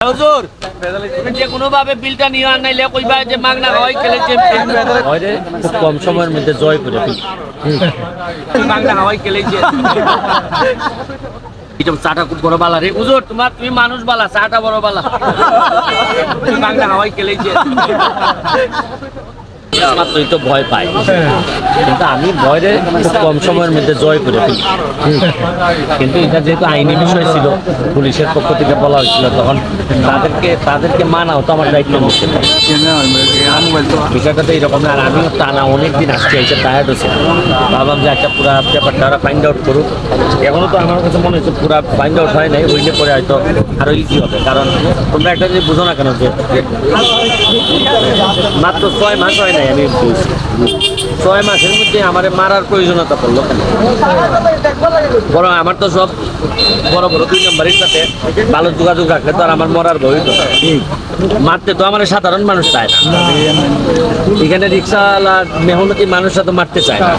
হুজুর তুমি যে কোনো ভাবে বিলটা নিয়ে আন নাইলে কইবা যে মাগনা হয় খুব কম সময়ের মধ্যে জয় করে মাগনা হয় এটা চাটা খুব বড় বালা রে। হুজুর তোমার তুমি মানুষ বালা চাটা বড় বালা। মাগনা হাওয়াই খেলেছে মাত্রই তো ভয় পাই। কিন্তু আমি ভয়ের খুব কম সময়ের মধ্যে জয় করে ফেলি। কিন্তু এটা যেহেতু আইনি বিষয় ছিল, পুলিশের পক্ষ থেকে বলা হয়েছিল, তখন তাদেরকে তাদেরকে মানাও তো আমার দায়িত্ব নিচ্ছে বিষয়টা তো এইরকম আর আমিও টানা অনেক দিন আসছি, এসে টায়ার্ড হচ্ছে ভাবলাম যে একটা পুরা ব্যাপারটা ওরা ফাইন্ড আউট করুক। এখনও তো আমার কাছে মনে হচ্ছে পুরা ফাইন্ড আউট হয় নাই, হইলে পরে হয়তো আরও ইজি হবে। কারণ তোমরা একটা যে বুঝো না কেন যে, মাত্র ছয় মাস হয় নাই আমি বুঝছি। ছয় মাসের মধ্যে আমার মারার প্রয়োজনীয়তা পড়ল কেন? বরং আমার তো সব বড় বড় দুই নম্বরের সাথে ভালো যোগাযোগ রাখলে তো আর আমার মরার ভয় না। মারতে তো আমার সাধারণ মানুষ চায় না। এখানে রিক্সাওয়ালা মেহনতি মানুষরা তো মারতে চায় না।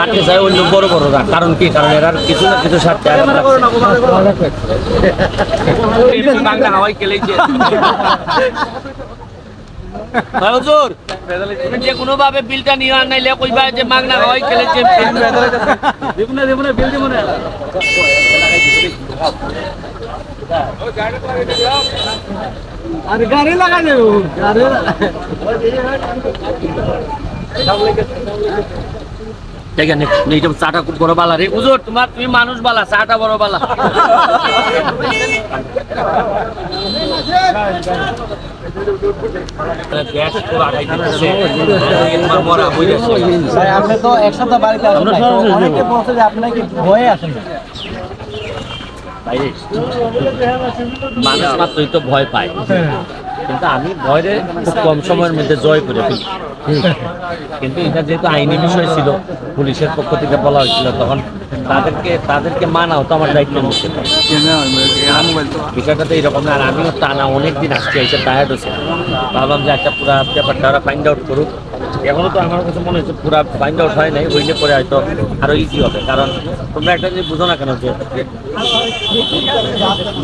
মারতে চায় অন্য বড় বড়রা কারণ কি? কারণ এরা কিছু না কিছু স্বার্থে খেলেছে হুজুর, তুমি যে কোনো বিলটা নিয়ে নাইলে কইবা যে মাগনা হাওয়াই খেলেছে। আর গাড়ি লাগা দেবো গাড়ি চাটা খুব রে। উজোর তোমার তুমি মানুষ বালা চাটা বড় বালা। আপনি তো একসাথে বাড়িতে আসেন অনেকে বলছে যে আপনাকে ভয়ে আসেন বাইরে মানুষ মাত্রই তো ভয় পায়। কিন্তু আমি ভয়রে খুব কম সময়ের মধ্যে জয় করে ফেলি। কিন্তু এটা যেহেতু আইনি বিষয় ছিল, পুলিশের পক্ষ থেকে বলা হয়েছিল, তখন তাদেরকে তাদেরকে মানাও তো আমার দায়িত্ব নিচ্ছে বিষয়টা তো এইরকম আর আমিও টানা অনেক দিন আসছি এসে টায়ার্ড হচ্ছে ভাবলাম যে একটা পুরা ব্যাপারটা ওরা ফাইন্ড আউট করুক। এখনও তো আমার কাছে মনে হচ্ছে পুরা ফাইন্ড আউট হয় নাই, হইলে পরে হয়তো আরও ইজি হবে। কারণ তোমরা একটা জিনিস বুঝো না কেন যে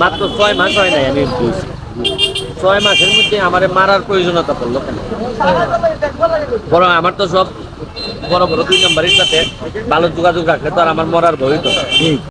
মাত্র ছয় মাস হয় নাই আমি বুঝছি। ছয় মাসের মধ্যে আমার মারার প্রয়োজনীয়তা পড়ল কেন? বরং আমার তো সব বড় বড় দুই নম্বরের সাথে ভালো যোগাযোগ রাখলে তো আর আমার মরার ভয় তো।